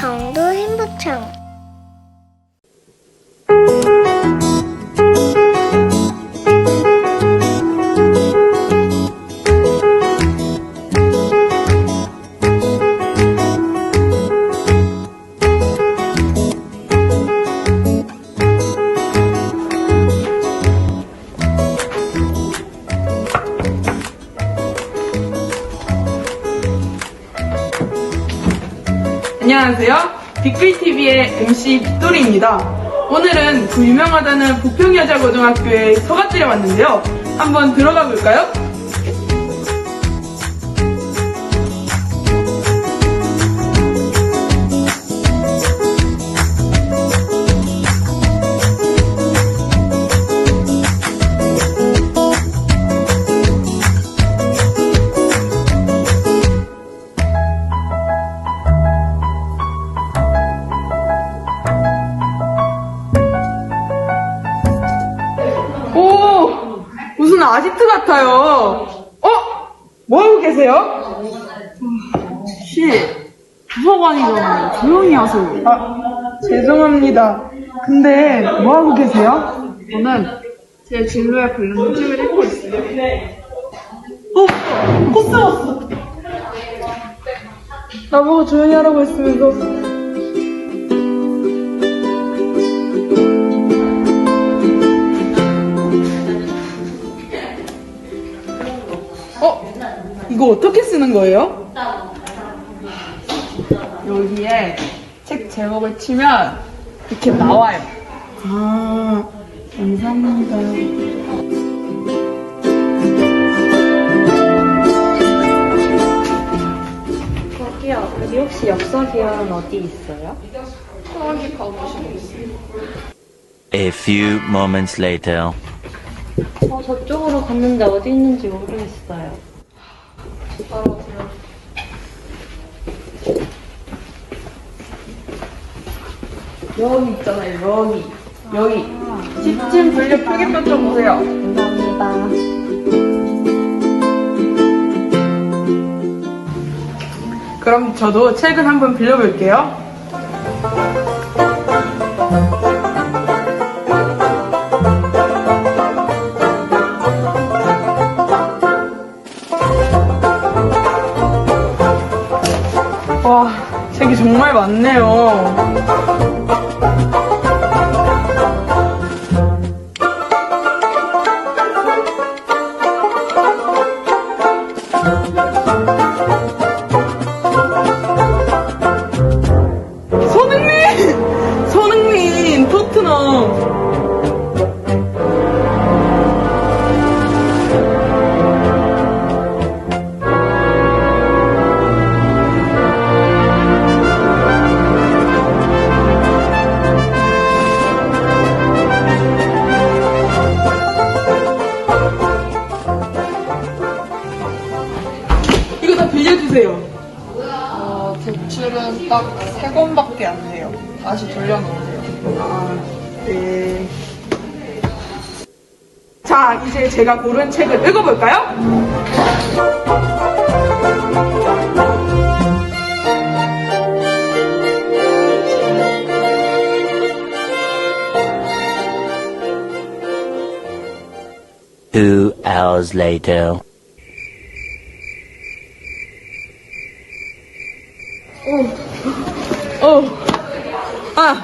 강도 행복창 안녕하세요. 빅글TV의 MC 빅돌이입니다. 오늘은 그 유명하다는 부평여자고등학교의 서갓집에 왔는데요. 한번 들어가 볼까요? 무슨 아지트 같아요. 어? 뭐 하고 계세요? 씨, 도서관이잖아요. 조용히 하세요. 아, 죄송합니다. 근데 뭐 하고 계세요? 저는 제 진로에 관련된 책을 읽고 있어요. 어, 코스 왔어. 나보고 조용히 하라고 했으면서. 이거 어떻게 쓰는 거예요? 여기에 책 제목을 치면 이렇게 나와요. 아, 감사합니다. 저기요, 여기 혹시 엽서 계열은 어디 있어요? A few moments later. 어, 저쪽으로 갔는데 어디 있는지 모르겠어요. 여기 있잖아요. 여기. 여기. 집진 분류 표기표 좀 보세요. 감사합니다. 그럼 저도 책을 한번 빌려볼게요. 와, 책이 정말 많네요. 다시 돌려놓으세요. 아, 네. 자, 이제 제가 고른 책을 읽어볼까요? Two hours later. 어. 아.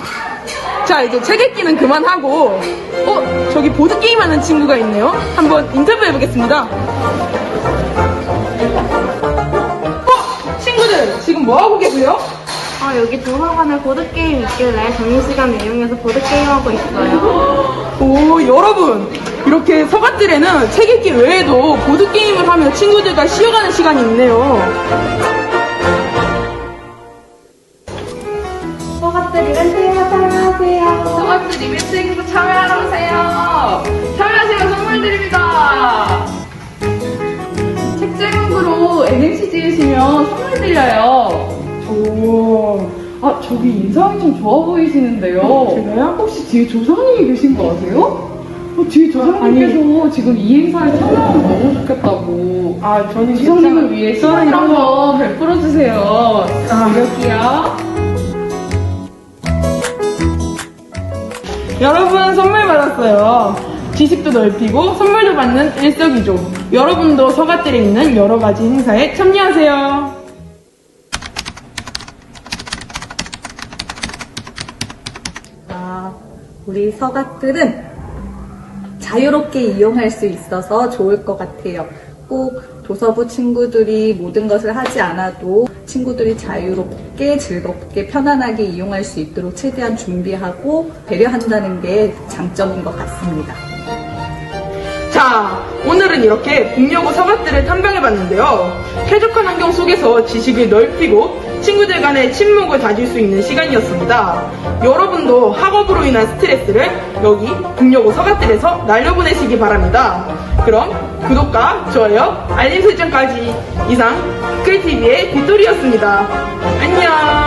자, 이제 책 읽기는 그만하고, 어, 저기 보드게임 하는 친구가 있네요? 한번 인터뷰해 보겠습니다. 어, 친구들, 지금 뭐하고 계세요? 어, 여기 도서관에 보드게임 있길래 점심시간 이용해서 보드게임하고 있어요. 오, 여러분. 이렇게 서갓들에는 책 읽기 외에도 보드게임을 하며 친구들과 쉬어가는 시간이 있네요. 찍으시면 선물 드려요. 오. 아, 저기 인상이 좀 좋아 보이시는데요. 제가요? 혹시 뒤에 조상님이 계신 거 아세요? 어, 뒤에 조상님께서 지금 이 행사에 참여하면 너무 좋겠다고. 아, 저는 조상님을 위해 시간을 한번 베풀어 주세요. 아. 여기요. 여러분 선물 받았어요. 지식도 넓히고 선물도 받는 일석이조. 여러분도 서가들에 있는 여러 가지 행사에 참여하세요. 아, 우리 서각들은 자유롭게 이용할 수 있어서 좋을 것 같아요. 꼭 도서부 친구들이 모든 것을 하지 않아도 친구들이 자유롭게 즐겁게 편안하게 이용할 수 있도록 최대한 준비하고 배려한다는 게 장점인 것 같습니다. 자, 오늘은 이렇게 북여고 서가들을 탐방해봤는데요. 쾌적한 환경 속에서 지식을 넓히고 친구들 간의 친목을 다질 수 있는 시간이었습니다. 여러분도 학업으로 인한 스트레스를 여기 북여고 서가들에서 날려보내시기 바랍니다. 그럼 구독과 좋아요, 알림 설정까지 이상 크리티비의 빗돌이었습니다. 안녕!